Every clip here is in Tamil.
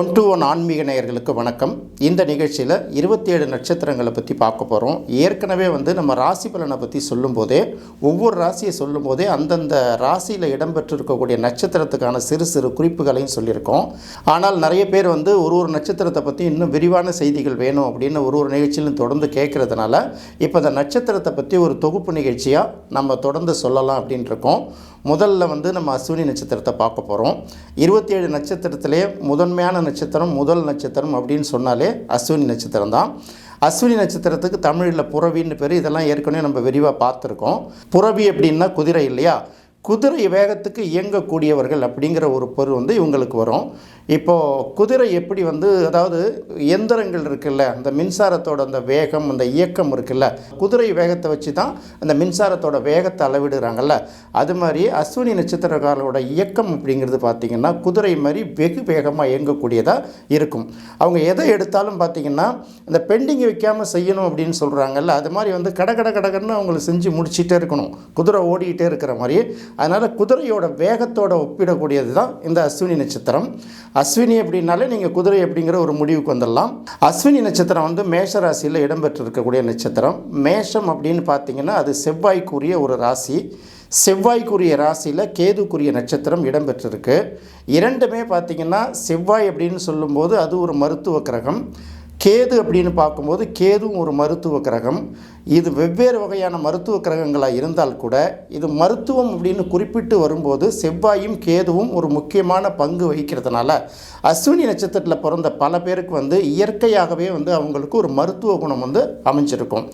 ஒன் டு ஒன் ஆன்மீக நேயர்களுக்கு வணக்கம். இந்த நிகழ்ச்சியில் இருபத்தி ஏழு நட்சத்திரங்களை பற்றி பார்க்க போகிறோம் ஏற்கனவே வந்து நம்ம ராசி பலனை பற்றி சொல்லும்போதே ஒவ்வொரு ராசியை சொல்லும்போதே அந்தந்த ராசியில் இடம்பெற்றிருக்கக்கூடிய நட்சத்திரத்துக்கான சிறு சிறு குறிப்புகளையும் சொல்லியிருக்கோம். ஆனால் நிறைய பேர் வந்து ஒரு ஒரு நட்சத்திரத்தை பற்றி இன்னும் விரிவான செய்திகள் வேணும் அப்படின்னு ஒரு ஒரு நிகழ்ச்சியிலும் தொடர்ந்து கேட்குறதுனால இப்போ அந்த நட்சத்திரத்தை பற்றி ஒரு தொகுப்பு நிகழ்ச்சியாக நம்ம தொடர்ந்து சொல்லலாம் அப்படின்ட்டு இருக்கோம். முதல்ல வந்து நம்ம அஸ்வினி நட்சத்திரத்தை பார்க்க போகிறோம் இருபத்தி ஏழு நட்சத்திரத்திலே முதன்மையான நட்சத்திரம் முதல் நட்சத்திரம் அப்படின்னு சொன்னாலே அஸ்வினி நட்சத்திரம் தான். அஸ்வினி நட்சத்திரத்துக்கு தமிழில் புறவின்னு பேர் இதெல்லாம் ஏற்கனவே நம்ம விரிவாக பார்த்துருக்கோம். புறவி அப்படின்னா குதிரை இல்லையா? குதிரை வேகத்துக்கு இயங்கக்கூடியவர்கள் அப்படிங்கிற ஒரு பொருள் வந்து இவங்களுக்கு வரும். இப்போது குதிரை எப்படி வந்து அதாவது எந்திரங்கள் இருக்குல்ல அந்த மின்சாரத்தோட அந்த வேகம் அந்த இயக்கம் இருக்குல்ல குதிரை வேகத்தை வச்சு தான் அந்த மின்சாரத்தோட வேகத்தை அளவிடுறாங்கல்ல. அது மாதிரி அஸ்வினி நட்சத்திரக்காரர்களோட இயக்கம் அப்படிங்கிறது பார்த்திங்கன்னா குதிரை மாதிரி வெகு வேகமாக இயங்கக்கூடியதாக இருக்கும். அவங்க எதை எடுத்தாலும் பார்த்திங்கன்னா இந்த பெண்டிங் வைக்காமல் செய்யணும் அப்படின்னு சொல்கிறாங்கல்ல அது மாதிரி வந்து கட கட கடகன்னு அவங்களை செஞ்சு முடிச்சிட்டே இருக்கணும். குதிரை ஓடிக்கிட்டே இருக்கிற மாதிரி அதனால் குதிரையோட வேகத்தோட ஒப்பிடக்கூடியது தான் இந்த அஸ்வினி நட்சத்திரம். அஸ்வினி அப்படின்னாலே நீங்கள் குதிரை அப்படிங்கிற ஒரு முடிவுக்கு வந்துடலாம். அஸ்வினி நட்சத்திரம் வந்து மேஷ ராசியில் இடம்பெற்றிருக்கக்கூடிய நட்சத்திரம். மேஷம் அப்படின்னு பார்த்தீங்கன்னா அது செவ்வாய்க்குரிய ஒரு ராசி. செவ்வாய்க்குரிய ராசியில் கேதுக்குரிய நட்சத்திரம் இடம்பெற்றிருக்கு. இரண்டுமே பார்த்திங்கன்னா செவ்வாய் அப்படின்னு சொல்லும்போது அது ஒரு மருத்துவ கிரகம். கேது அப்படின்னு பார்க்கும்போது கேதுவும் ஒரு மருத்துவ கிரகம். இது வெவ்வேறு வகையான மருத்துவ கிரகங்களாக இருந்தால் கூட இது மருத்துவம் அப்படின்னு குறிப்பிட்டு வரும்போது செவ்வாயும் கேதுவும் ஒரு முக்கியமான பங்கு வகிக்கிறதுனால அஸ்வினி நட்சத்திரத்தில் பிறந்த பல பேருக்கு வந்து இயற்கையாகவே வந்து அவங்களுக்கு ஒரு மருத்துவ குணம் வந்து அமைஞ்சிருக்கும்.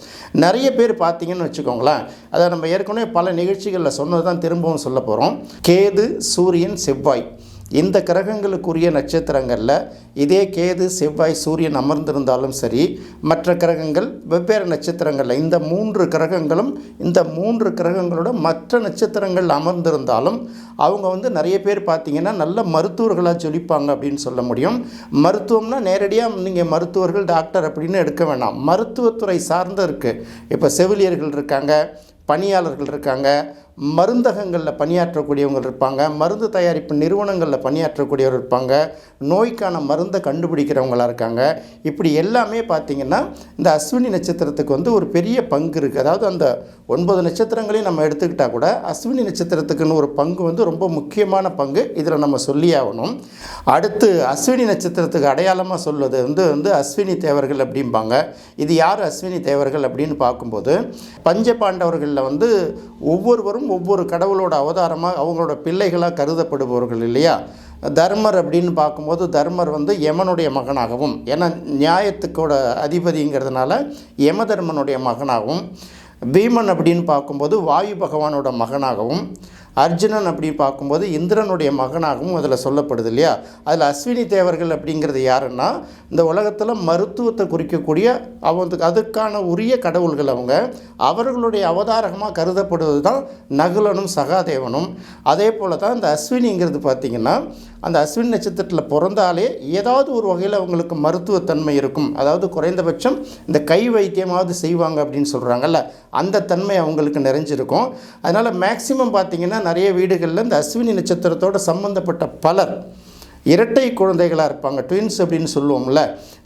நிறைய பேர் பார்த்தீங்கன்னு வச்சுக்கோங்களேன். அதை நம்ம ஏற்கனவே பல நிகழ்ச்சிகளில் சொன்னது தான் திரும்பவும் சொல்ல போகிறோம் கேது சூரியன் செவ்வாய். இந்த கிரகங்களுக்குரிய நட்சத்திரங்களில் இதே கேது செவ்வாய் சூரியன் அமர்ந்திருந்தாலும் சரி மற்ற கிரகங்கள் வெவ்வேறு நட்சத்திரங்களில் இந்த மூன்று கிரகங்களும் இந்த மூன்று கிரகங்களோட மற்ற நட்சத்திரங்கள் அமர்ந்திருந்தாலும் அவங்க வந்து நிறைய பேர் பார்த்தீங்கன்னா நல்ல மருத்துவர்களாக ஜொலிப்பாங்க அப்படின்னு சொல்ல முடியும். மருத்துவம்னா நேரடியாக நீங்கள் மருத்துவர்கள் டாக்டர் அப்படின்னு எடுக்க வேணாம். மருத்துவத்துறை சார்ந்து இருக்குது இப்போ செவிலியர்கள் இருக்காங்க பணியாளர்கள் இருக்காங்க மருந்தகங்களில் பணியாற்றக்கூடியவங்க இருப்பாங்க. மருந்து தயாரிப்பு நிறுவனங்களில் பணியாற்றக்கூடியவர் இருப்பாங்க. நோய்க்கான மருந்தை கண்டுபிடிக்கிறவங்களாக இருக்காங்க. இப்படி எல்லாமே பார்த்திங்கன்னா இந்த அஸ்வினி நட்சத்திரத்துக்கு வந்து ஒரு பெரிய பங்கு இருக்குது அதாவது அந்த ஒன்பது நட்சத்திரங்களையும் நம்ம எடுத்துக்கிட்டால் கூட அஸ்வினி நட்சத்திரத்துக்குன்னு ஒரு பங்கு வந்து ரொம்ப முக்கியமான பங்கு இதில் நம்ம சொல்லி ஆகணும். அடுத்து அஸ்வினி நட்சத்திரத்துக்கு அடையாளமாக சொல்வது வந்து வந்து அஸ்வினி தேவர்கள் அப்படிம்பாங்க. இது யார் அஸ்வினி தேவர்கள் அப்படின்னு பார்க்கும்போது பஞ்ச பாண்டவர்களில் வந்து ஒவ்வொருவரும் ஒவ்வொரு கடவுளோட அவதாரமாக அவங்களோட பிள்ளைகளாக கருதப்படுபவர்கள் இல்லையா? தர்மர் அப்படின்னு பார்க்கும்போது தர்மர் வந்து யமனுடைய மகனாகவும் ஏன்னா நியாயத்துக்கோட அதிபதிங்கிறதுனால யமதர்மனுடைய மகனாகவும் பீமன் அப்படின்னு பார்க்கும்போது வாயு பகவானோட மகனாகவும் அர்ஜுனன் அப்படின்னு பார்க்கும்போது இந்திரனுடைய மகனாகவும் அதில் சொல்லப்படுது இல்லையா? அதில் அஸ்வினி தேவர்கள் அப்படிங்கிறது யாருன்னா இந்த உலகத்தில் மருத்துவத்தை குறிக்கக்கூடிய அவங்க அதுக்கான உரிய கடவுள்கள் அவங்க. அவர்களுடைய அவதாரகமாக கருதப்படுவது தான் நகுலனும் சகாதேவனும். அதே போல் தான் இந்த அஸ்வினிங்கிறது பார்த்திங்கன்னா அந்த அஸ்வினி நட்சத்திரத்தில் பிறந்தாலே ஏதாவது ஒரு வகையில் அவங்களுக்கு மருத்துவத்தன்மை இருக்கும். அதாவது குறைந்தபட்சம் இந்த கை வைத்தியமாவது செய்வாங்க அப்படின்னு சொல்கிறாங்கல்ல அந்த தன்மை அவங்களுக்கு நிறைஞ்சிருக்கும். அதனால் மேக்சிமம் பார்த்திங்கன்னா நிறைய வீடுகளில் இந்த அஸ்வினி நட்சத்திரத்தோடு சம்மந்தப்பட்ட பலர் இரட்டை குழந்தைகளாக இருப்பாங்க. ட்வின்ஸ் அப்படின்னு சொல்லுவோம்ல.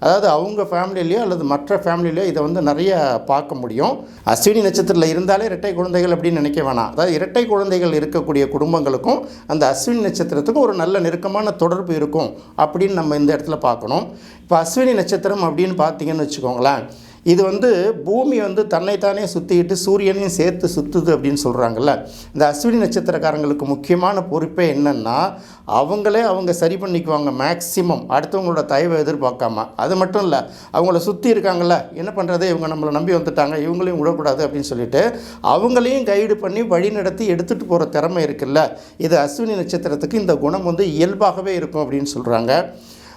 அதாவது அவங்க ஃபேமிலியிலையோ அல்லது மற்ற ஃபேமிலியிலையோ இதை வந்து நிறைய பார்க்க முடியும். அஸ்வினி நட்சத்திரத்தில் இருந்தாலே இரட்டை குழந்தைகள் அப்படின்னு நினைக்க வேணாம். அதாவது இரட்டை குழந்தைகள் இருக்கக்கூடிய குடும்பங்களுக்கும் அந்த அஸ்வினி நட்சத்திரத்துக்கும் ஒரு நல்ல நெருக்கமான தொடர்பு இருக்கும் அப்படின்னு நம்ம இந்த இடத்துல பார்க்கணும். இப்போ அஸ்வினி நட்சத்திரம் அப்படின்னு பார்த்தீங்கன்னு வச்சுக்கோங்களேன். இது வந்து பூமி வந்து தன்னைத்தானே சுற்றிக்கிட்டு சூரியனையும் சேர்த்து சுற்றுது அப்படின்னு சொல்கிறாங்கல்ல இந்த அஸ்வினி நட்சத்திரக்காரங்களுக்கு முக்கியமான பொறுப்பே என்னென்னா அவங்களே அவங்க சரி பண்ணிக்குவாங்க மேக்சிமம். அடுத்தவங்களோட தயவை எதிர்பார்க்காம. அது மட்டும் இல்லை அவங்கள சுற்றி இருக்காங்கல்ல என்ன பண்ணுறது இவங்க நம்மளை நம்பி வந்துட்டாங்க இவங்களையும் விடக்கூடாது அப்படின்னு சொல்லிட்டு அவங்களையும் கைடு பண்ணி வழிநடத்தி எடுத்துகிட்டு போகிற திறமை இருக்குல்ல. இது அஸ்வினி நட்சத்திரத்துக்கு இந்த குணம் வந்து இயல்பாகவே இருக்கும் அப்படின்னு சொல்கிறாங்க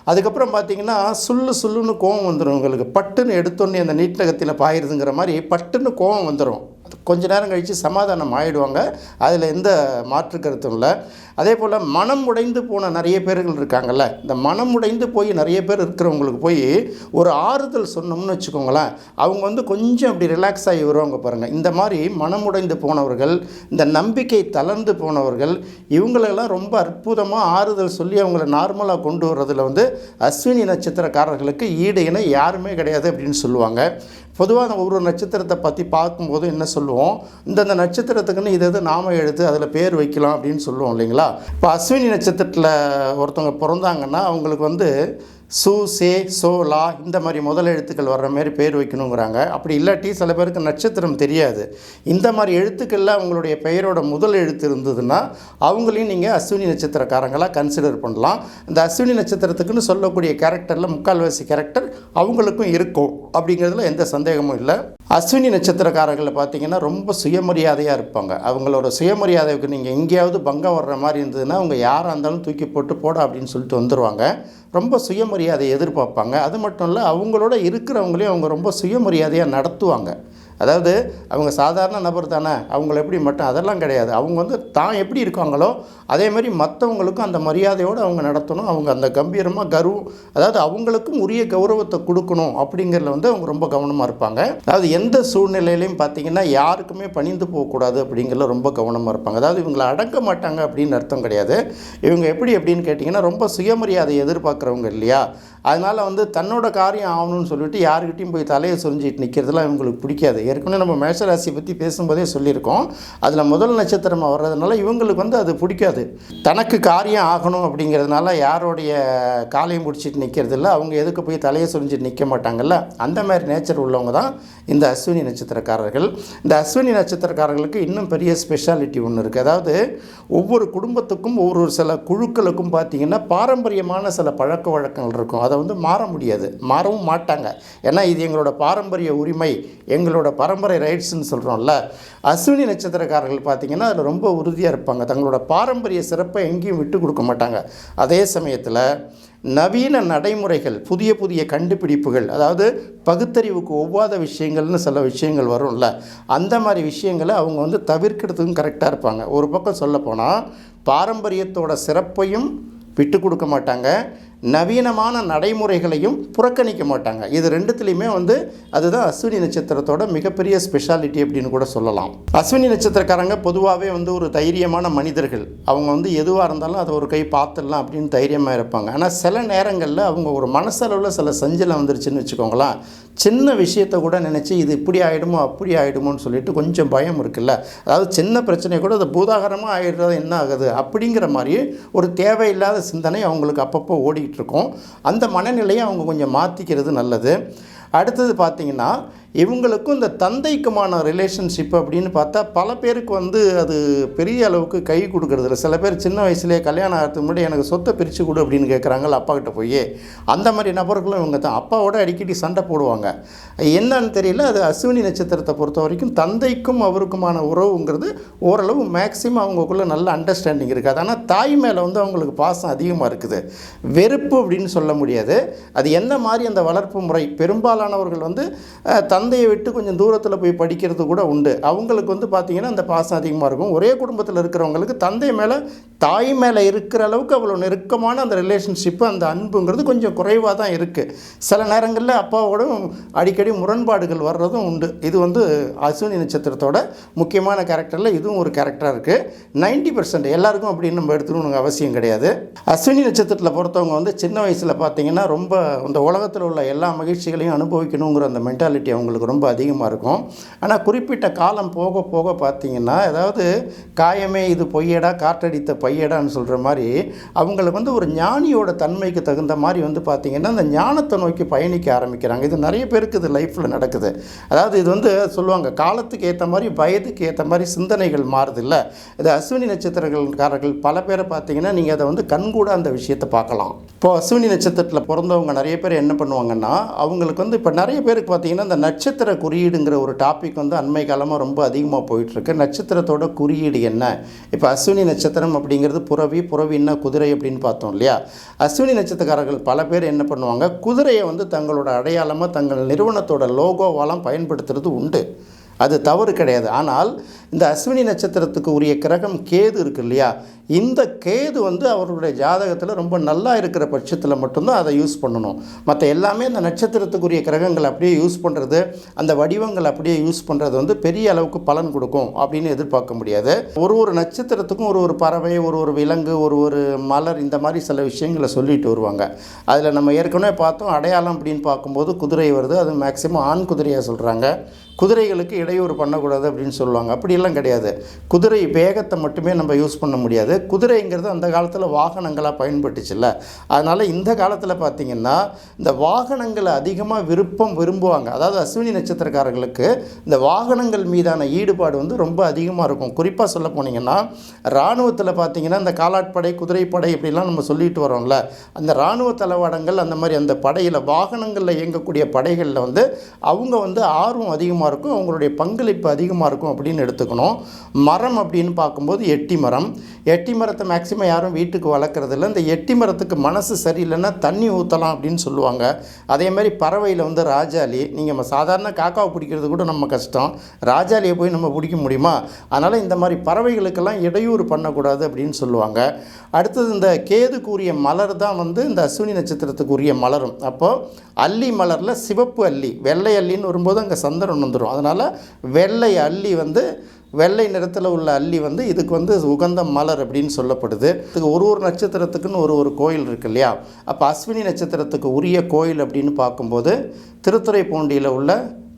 அதுக்கப்புறம் பார்த்தீங்கன்னா சுள்ளு சுள்ளுன்னு கோவம் வந்துடும் உங்களுக்கு. பட்டுன்னு எடுத்தோன்னே அந்த நீட்டகத்தில் பாயிருதுங்கிற மாதிரி பட்டுன்னு கோவம் வந்துடும் கொஞ்ச நேரம் கழித்து சமாதானம் ஆயிடுவாங்க. அதில் எந்த மாற்று கருத்தும் இல்லை. அதே போல் மனம் உடைந்து போன நிறைய பேர்கள் இருக்காங்கல்ல. இந்த மனம் உடைந்து போய் நிறைய பேர் இருக்கிறவங்களுக்கு போய் ஒரு ஆறுதல் சொன்னோம்னு வச்சுக்கோங்களேன். அவங்க வந்து கொஞ்சம் அப்படி ரிலாக்ஸ் ஆகி வருவாங்க பாருங்கள் இந்த மாதிரி மனம் உடைந்து போனவர்கள் இந்த நம்பிக்கை தளர்ந்து போனவர்கள் இவங்களெல்லாம் ரொம்ப அற்புதமாக ஆறுதல் சொல்லி அவங்கள நார்மலாக கொண்டு வர்றதில் வந்து அஸ்வினி நட்சத்திரக்காரர்களுக்கு ஈடு இணை யாருமே கிடையாது அப்படின்னு சொல்லுவாங்க. பொதுவாக ஒரு நட்சத்திரத்தை பற்றி பார்க்கும்போது என்ன சொல்லுவோம்? இந்தந்த நட்சத்திரத்துக்குன்னு இது எது நாம எழுத்து அதில் பேர் வைக்கலாம் அப்படின்னு சொல்லுவோம் இல்லைங்களா? இப்போ அஸ்வினி நட்சத்திரத்தில் ஒருத்தவங்க பிறந்தாங்கன்னா அவங்களுக்கு வந்து சு சே சோ லா இந்த மாதிரி முதல் எழுத்துக்கள் வர்ற மாதிரி பேர் வைக்கணுங்கிறாங்க. அப்படி இல்லாட்டி சில பேருக்கு நட்சத்திரம் தெரியாது. இந்த மாதிரி எழுத்துக்களில் அவங்களுடைய பெயரோட முதல் எழுத்து இருந்ததுன்னா அவங்களையும் நீங்கள் அஸ்வினி நட்சத்திரக்காரங்களாக கன்சிடர் பண்ணலாம். இந்த அஸ்வினி நட்சத்திரத்துக்குன்னு சொல்லக்கூடிய கேரக்டரில் முக்கால்வாசி கேரக்டர் அவங்களுக்கும் இருக்கும். அப்படிங்கிறதுல எந்த சந்தேகமும் இல்லை. அஸ்வினி நட்சத்திரக்காரர்களை பார்த்தீங்கன்னா ரொம்ப சுயமரியாதையாக இருப்பாங்க. அவங்களோட சுயமரியாதைக்கு நீங்கள் எங்கேயாவது பங்கம் வர்ற மாதிரி இருந்ததுன்னா அவங்க யாராக இருந்தாலும் தூக்கி போட்டு போட அப்படின்னு சொல்லிட்டு வந்துடுவாங்க ரொம்ப சுயமரியாதையை எதிர்பார்ப்பாங்க. அது மட்டும் இல்லை அவங்களோட இருக்கிறவங்களையும் அவங்க ரொம்ப சுயமரியாதையாக நடத்துவாங்க. அதாவது அவங்க சாதாரண நபர் தானே அவங்கள எப்படி மட்டும் அதெல்லாம் கிடையாது. அவங்க வந்து தான் எப்படி இருக்காங்களோ அதே மாதிரி மற்றவங்களுக்கும் அந்த மரியாதையோடு அவங்க நடத்தணும். அவங்க அந்த கம்பீரமாக கர்வம் அதாவது அவங்களுக்கும் உரிய கௌரவத்தை கொடுக்கணும் அப்படிங்கிறதுல வந்து அவங்க ரொம்ப கவனமாக இருப்பாங்க. அதாவது எந்த சூழ்நிலையிலையும் பார்த்தீங்கன்னா யாருக்குமே பணிந்து போகக்கூடாது அப்படிங்கிறதுல ரொம்ப கவனமாக இருப்பாங்க. அதாவது இவங்களை அடக்க மாட்டாங்க அப்படின்னு அர்த்தம் கிடையாது. இவங்க எப்படி அப்படின்னு கேட்டிங்கன்னா ரொம்ப சுயமரியாதை எதிர்பார்க்குறவங்க இல்லையா? அதனால் வந்து தன்னோட காரியம் ஆகணும்னு சொல்லிட்டு யாருக்கிட்டையும் போய் தலையை சொரிஞ்சிட்டு நிற்கிறதுலாம் இவங்களுக்கு பிடிக்காது. ஏற்கனவே நம்ம மேஷராசியை பற்றி பேசும்போதே சொல்லியிருக்கோம். அதில் முதல் நட்சத்திரமாக வர்றதுனால இவங்களுக்கு வந்து அது பிடிக்காது. தனக்கு காரியம் ஆகணும் அப்படிங்கிறதுனால யாருடைய காலையும் பிடிச்சிட்டு நிற்கிறது இல்லை அவங்க எதுக்கு போய் தலையை சொரிஞ்சிட்டு நிற்க மாட்டாங்கல்ல? அந்த மாதிரி நேச்சர் உள்ளவங்க தான் இந்த அஸ்வினி நட்சத்திரக்காரர்கள். இந்த அஸ்வினி நட்சத்திரக்காரர்களுக்கு இன்னும் பெரிய ஸ்பெஷாலிட்டி ஒன்று இருக்குது அதாவது ஒவ்வொரு குடும்பத்துக்கும் ஒவ்வொரு சில குழுக்களுக்கும் பார்த்தீங்கன்னா பாரம்பரியமான சில பழக்க வழக்கங்கள் இருக்கும். அதை வந்து மாற முடியாது. மாறவும் மாட்டாங்க. ஏன்னா இது எங்களோட பாரம்பரிய உரிமை. எங்களோட பரம்பரை ரைட்ஸ்னு சொல்கிறோம்ல அஸ்வினி நட்சத்திரக்காரர்கள் பார்த்தீங்கன்னா அதில் ரொம்ப உறுதியாக இருப்பாங்க. தங்களோட பாரம்பரிய சிறப்பை எங்கேயும் விட்டு கொடுக்க மாட்டாங்க. அதே சமயத்தில் நவீன நடைமுறைகள் புதிய புதிய கண்டுபிடிப்புகள் அதாவது பகுத்தறிவுக்கு ஒவ்வாத விஷயங்கள்னு சில விஷயங்கள் வரும்ல அந்த மாதிரி விஷயங்களை அவங்க வந்து தவிர்க்கிறதுக்கும் கரெக்டாக இருப்பாங்க. ஒரு பக்கம் சொல்லப்போனால் பாரம்பரியத்தோட சிறப்பையும் விட்டு கொடுக்க மாட்டாங்க. நவீனமான நடைமுறைகளையும் புறக்கணிக்க மாட்டாங்க. இது ரெண்டுத்துலேயுமே வந்து அதுதான் அஸ்வினி நட்சத்திரத்தோட மிகப்பெரிய ஸ்பெஷாலிட்டி அப்படின்னு கூட சொல்லலாம். அஸ்வினி நட்சத்திரக்காரங்க பொதுவாகவே வந்து ஒரு தைரியமான மனிதர்கள். அவங்க வந்து எதுவாக இருந்தாலும் அதை ஒரு கை பார்த்துடலாம் அப்படின்னு தைரியமாக இருப்பாங்க. ஆனால் சில நேரங்களில் அவங்க ஒரு மனசளவில் சில சஞ்சலம் வந்துருச்சுன்னு வச்சுக்கோங்களேன். சின்ன விஷயத்தை கூட நினச்சி இது இப்படி ஆகிடுமோ அப்படி ஆகிடுமோன்னு சொல்லிட்டு கொஞ்சம் பயம் இருக்குல்ல. அதாவது சின்ன பிரச்சனை கூட அது பூதாகரமாக ஆகிடுறது என்ன ஆகுது? அப்படிங்கிற மாதிரி ஒரு தேவையில்லாத சிந்தனை அவங்களுக்கு அப்பப்போ ஓடிக்கிட்டு இருக்கும் அந்த மனநிலையை அவங்க கொஞ்சம் மாற்றிக்கிறது நல்லது. அடுத்தது பார்த்திங்கன்னா இவங்களுக்கும் இந்த தந்தைக்குமான ரிலேஷன்ஷிப் அப்படின்னு பார்த்தா பல பேருக்கு வந்து அது பெரிய அளவுக்கு கை கொடுக்கறது இல்லை. சில பேர் சின்ன வயசுலேயே கல்யாணம் ஆகிறதுக்கு முன்னாடி எனக்கு சொத்தை பிரித்து கொடு அப்படின்னு கேட்குறாங்கல்ல அப்பா கிட்ட போய். அந்த மாதிரி நபர்களும் இவங்க தான். அப்பாவோட அடிக்கடி சண்டை போடுவாங்க. என்னன்னு தெரியல. அது அஸ்வினி நட்சத்திரத்தை பொறுத்த வரைக்கும் தந்தைக்கும் அவருக்குமான உறவுங்கிறது ஓரளவு மேக்ஸிமம் அவங்களுக்குள்ள நல்ல அண்டர்ஸ்டாண்டிங் இருக்காது ஆனால் தாய் மேலே வந்து அவங்களுக்கு பாசம் அதிகமாக இருக்குது. வெறுப்பு அப்படின்னு சொல்ல முடியாது. அது என்ன மாதிரி அந்த வளர்ப்பு முறை? பெரும்பாலானவர்கள் வந்து தன் தந்தையை விட்டு கொஞ்சம் தூரத்தில் போய் படிக்கிறது கூட உண்டு. அவங்களுக்கு வந்து பார்த்திங்கன்னா அந்த பாசம் அதிகமாக இருக்கும். ஒரே குடும்பத்தில் இருக்கிறவங்களுக்கு தந்தை மேலே தாய் மேலே இருக்கிற அளவுக்கு அவ்வளோ நெருக்கமான அந்த ரிலேஷன்ஷிப்பு அந்த அன்புங்கிறது கொஞ்சம் குறைவாக தான் இருக்குது சில நேரங்களில் அப்பாவோடும் அடிக்கடி முரண்பாடுகள் வர்றதும் உண்டு. இது வந்து அஸ்வினி நட்சத்திரத்தோட முக்கியமான கேரக்டரில் இதுவும் ஒரு கேரக்டராக இருக்குது நைன்டி பர்சன்ட் எல்லாருக்கும் அப்படின்னு நம்ம எடுத்துக்கணுங்க அவசியம் கிடையாது. அஸ்வினி நட்சத்திரத்தில் பொறுத்தவங்க வந்து சின்ன வயசில் பார்த்தீங்கன்னா ரொம்ப இந்த உலகத்தில் உள்ள எல்லா மகிழ்ச்சிகளையும் அனுபவிக்கணுங்கிற அந்த மென்டாலிட்டி அவங்களுக்கு ரொம்ப அதிகமாக இருக்கும். ஆனால் குறிப்பிட்ட காலம் போக போக பார்த்தீங்கன்னா அதாவது காயமே இது பொய்யடா காற்றடித்த பையடான்னு சொல்கிற மாதிரி அவங்களுக்கு வந்து ஒரு ஞானியோட தன்மைக்கு தகுந்த மாதிரி வந்து பார்த்திங்கன்னா அந்த ஞானத்தை நோக்கி பயணிக்க ஆரம்பிக்கிறாங்க. இது நிறைய பேருக்கு இது லைஃப்பில் நடக்குது. அதாவது இது வந்து சொல்லுவாங்க காலத்துக்கு ஏற்ற மாதிரி வயதுக்கு ஏற்ற மாதிரி சிந்தனைகள் மாறுது இல்லை இது அஸ்வினி நட்சத்திரக்காரர்கள் பல பேரை பார்த்தீங்கன்னா நீங்கள் அதை வந்து கண்கூட அந்த விஷயத்தை பார்க்கலாம். இப்போது அஸ்வினி நட்சத்திரத்தில் பிறந்தவங்க நிறைய பேர் என்ன பண்ணுவாங்கன்னா அவங்களுக்கு வந்து இப்போ நிறைய பேருக்கு பார்த்தீங்கன்னா இந்த நட்சத்திர குறியீடுங்கிற ஒரு டாபிக் வந்து அண்மை காலமாக ரொம்ப அதிகமாக போயிட்டுருக்கு. நட்சத்திரத்தோட குறியீடு என்ன? இப்போ அஸ்வினி நட்சத்திரம் அப்படிங்கிறது புறவி புறவின்னா குதிரை அப்படின்னு பார்த்தோம் இல்லையா? அஸ்வினி நட்சத்திரக்காரர்கள் பல பேர் என்ன பண்ணுவாங்க? குதிரையை வந்து தங்களோட அடையாளமாக தங்கள் நிறுவனத்தோட லோகோவாலாம் பயன்படுத்துறது உண்டு. அது தவறு கிடையாது. ஆனால் இந்த அஸ்வினி நட்சத்திரத்துக்கு உரிய கிரகம் கேது இருக்கு இல்லையா? இந்த கேது வந்து அவருடைய ஜாதகத்தில் ரொம்ப நல்லா இருக்கிற பட்சத்தில் மட்டும்தான் அதை யூஸ் பண்ணணும். மற்ற எல்லாமே இந்த நட்சத்திரத்துக்குரிய கிரகங்கள் அப்படியே யூஸ் பண்ணுறது அந்த வடிவங்கள் அப்படியே யூஸ் பண்ணுறது வந்து பெரிய அளவுக்கு பலன் கொடுக்கும் அப்படின்னு எதிர்பார்க்க முடியாது. ஒரு ஒரு நட்சத்திரத்துக்கும் ஒரு ஒரு பறவை ஒரு ஒரு விலங்கு ஒரு ஒரு மலர் இந்த மாதிரி சில விஷயங்களை சொல்லிட்டு வருவாங்க. அதில் நம்ம ஏற்கனவே பார்த்தோம் அடையாளம் அப்படின்னு பார்க்கும்போது குதிரை வருது. அது மேக்சிமம் ஆண் குதிரையாக சொல்கிறாங்க குதிரைகளுக்கு இடையூறு பண்ணக்கூடாது அப்படின்னு சொல்லுவாங்க. அப்படியெல்லாம் கிடையாது. குதிரை வேகத்தை மட்டுமே நம்ம யூஸ் பண்ண முடியாது. குதிரைங்கிறது அந்த காலத்தில் வாகனங்களாக பயன்பட்டுச்சுல்ல. அதனால் இந்த காலத்தில் பார்த்திங்கன்னா இந்த வாகனங்களை அதிகமாக விருப்பம் விரும்புவாங்க. அதாவது அஸ்வினி நட்சத்திரக்காரர்களுக்கு இந்த வாகனங்கள் மீதான ஈடுபாடு வந்து ரொம்ப அதிகமாக இருக்கும். குறிப்பாக சொல்ல போனீங்கன்னா இராணுவத்தில் பார்த்திங்கன்னா இந்த காலாட்படை குதிரைப்படை இப்படிலாம் நம்ம சொல்லிட்டு வரோம்ல. அந்த இராணுவ தளவாடங்கள் அந்த மாதிரி அந்த படையில் வாகனங்களில் இயங்கக்கூடிய படைகளில் வந்து அவங்க வந்து ஆர்வம் அதிகமாக இருக்கும். அவங்களுடைய பங்களிப்பு அதிகமாக இருக்கும் அப்படின்னு எடுத்துக்கணும். மரம் அப்படின்னு பார்க்கும்போது எட்டி மரம். எட்டி மரத்தை மேக்சிமம் யாரும் வீட்டுக்கு வளர்க்குறதில்ல இந்த எட்டி மரத்துக்கு மனசு சரியில்லைன்னா தண்ணி ஊற்றலாம் அப்படின்னு சொல்லுவாங்க. அதே மாதிரி பறவையில் வந்து ராஜாளி நீங்கள் நம்ம சாதாரண காக்காவை பிடிக்கிறது கூட நம்ம கஷ்டம். ராஜாளியை போய் நம்ம பிடிக்க முடியுமா? அதனால் இந்த மாதிரி பறவைகளுக்கெல்லாம் இடையூறு பண்ணக்கூடாது அப்படின்னு சொல்லுவாங்க. அடுத்தது இந்த கேதுக்குரிய மலர் தான் வந்து இந்த அஸ்வினி நட்சத்திரத்துக்குரிய மலரும். அப்போது அல்லி மலரில் சிவப்பு அல்லி வெள்ளை அல்லின்னு வரும்போது அங்கே சந்திரன் வந்துடும் அதனால் வெள்ளை அள்ளி வந்து வெள்ளை நிறத்தில் உள்ள அள்ளி வந்து இதுக்கு வந்து உகந்த மலர் அப்படின்னு சொல்லப்படுது. இதுக்கு ஒரு ஒரு நட்சத்திரத்துக்குன்னு ஒரு ஒரு கோயில் இருக்கு இல்லையா? அப்போ அஸ்வினி நட்சத்திரத்துக்கு உரிய கோயில் அப்படின்னு பார்க்கும்போது திருத்துறைப்பூண்டியில் உள்ள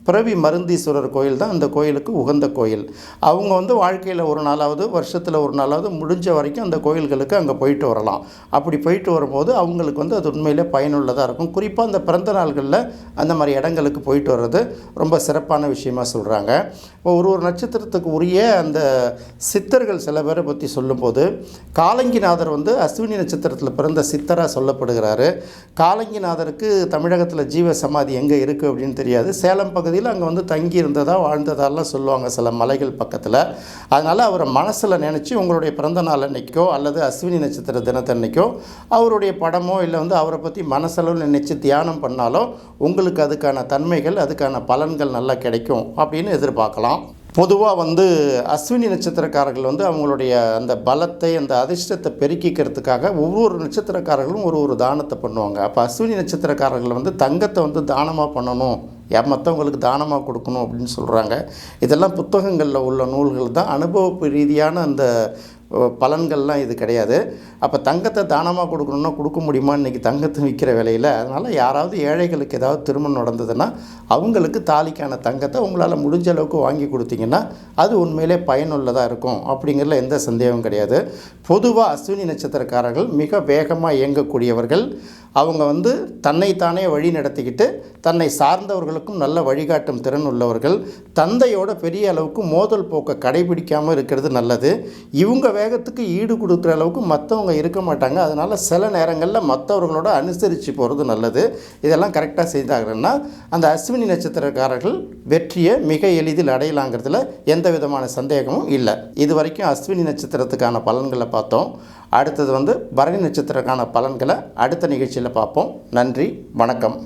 பிறவி மருந்தீஸ்வரர் கோயில் தான் அந்த கோயிலுக்கு உகந்த கோயில். அவங்க வந்து வாழ்க்கையில் ஒரு நாளாவது வருஷத்தில் ஒரு நாளாவது முடிஞ்ச வரைக்கும் அந்த கோயில்களுக்கு அங்கே போயிட்டு வரலாம். அப்படி போயிட்டு வரும்போது அவங்களுக்கு வந்து அது உண்மையிலே பயனுள்ளதாக இருக்கும். குறிப்பாக அந்த பிறந்த நாள்களில் அந்த மாதிரி இடங்களுக்கு போயிட்டு வர்றது ரொம்ப சிறப்பான விஷயமா சொல்கிறாங்க இப்போ ஒரு ஒரு நட்சத்திரத்துக்கு உரிய அந்த சித்தர்கள் சில பேரை பற்றி சொல்லும்போது காலங்கிநாதர் வந்து அஸ்வினி நட்சத்திரத்தில் பிறந்த சித்தராக சொல்லப்படுகிறாரு. காலங்கிநாதருக்கு தமிழகத்தில் ஜீவ சமாதி எங்கே இருக்குது அப்படின்னு தெரியாது. சேலம் பகுதி பகுதியில் அங்கே வந்து தங்கி இருந்ததா வாழ்ந்ததாலாம் சொல்லுவாங்க சில மலைகள் பக்கத்தில். அதனால் அவரை மனசில் நினச்சி உங்களுடைய பிறந்த நாள் அன்னைக்கோ அல்லது அஸ்வினி நட்சத்திர தினத்தன்னைக்கோ அவருடைய படமோ இல்லை வந்து அவரை பற்றி மனசளவு நினச்சி தியானம் பண்ணாலோ உங்களுக்கு அதுக்கான தன்மைகள் அதுக்கான பலன்கள் நல்லா கிடைக்கும் அப்படின்னு எதிர்பார்க்கலாம். பொதுவாக வந்து அஸ்வினி நட்சத்திரக்காரர்கள் வந்து அவங்களுடைய அந்த பலத்தை அந்த அதிர்ஷ்டத்தை பெருக்கிக்கிறதுக்காக ஒவ்வொரு நட்சத்திரக்காரர்களும் ஒரு ஒரு தானத்தை பண்ணுவாங்க. அப்போ அஸ்வினி நட்சத்திரக்காரர்கள் வந்து தங்கத்தை வந்து தானமாக பண்ணணும். யா- மற்றவங்களுக்கு தானமாக கொடுக்கணும் அப்படின்னு சொல்கிறாங்க இதெல்லாம் புத்தகங்களில் உள்ள நூல்கள் தான் அனுபவ ரீதியான அந்த பலன்கள்லாம் இது கிடையாது. அப்போ தங்கத்தை தானமாக கொடுக்கணுன்னா கொடுக்க முடியுமா? இன்றைக்கி தங்கத்தை விற்கிற விலையில். அதனால் யாராவது ஏழைகளுக்கு ஏதாவது திருமணம் நடந்ததுன்னா அவங்களுக்கு தாலிக்கான தங்கத்தை உங்களால் முடிஞ்ச அளவுக்கு வாங்கி கொடுத்தீங்கன்னா அது உண்மையிலே பயனுள்ளதாக இருக்கும் அப்படிங்கிறதுல எந்த சந்தேகமும் கிடையாது. பொதுவாக அஸ்வினி நட்சத்திரக்காரர்கள் மிக வேகமாக இயங்கக்கூடியவர்கள். அவங்க வந்து தன்னைத்தானே வழி நடத்திக்கிட்டு தன்னை சார்ந்தவர்களுக்கும் நல்ல வழிகாட்டும் திறன் உள்ளவர்கள். தந்தையோட பெரிய அளவுக்கு மோதல் போக்கை கடைபிடிக்காமல் இருக்கிறது நல்லது. இவங்க வேகத்துக்கு ஈடு கொடுக்குற அளவுக்கு மற்றவங்க இருக்க மாட்டாங்க. அதனால் சில நேரங்களில் மற்றவர்களோட அனுசரித்து போகிறது நல்லது. இதெல்லாம் கரெக்டாக செய்தாங்கன்னா அந்த அஸ்வினி நட்சத்திரக்காரர்கள் வெற்றியை மிக எளிதில் அடையலாங்கிறதுல எந்த விதமான சந்தேகமும் இல்லை. இது வரைக்கும் அஸ்வினி நட்சத்திரத்துக்கான பலன்களை பார்த்தோம். அடுத்தது வந்து பரணி நட்சத்திரக்கான பலன்களை அடுத்த நிகழ்ச்சியில் பார்ப்போம். நன்றி வணக்கம்.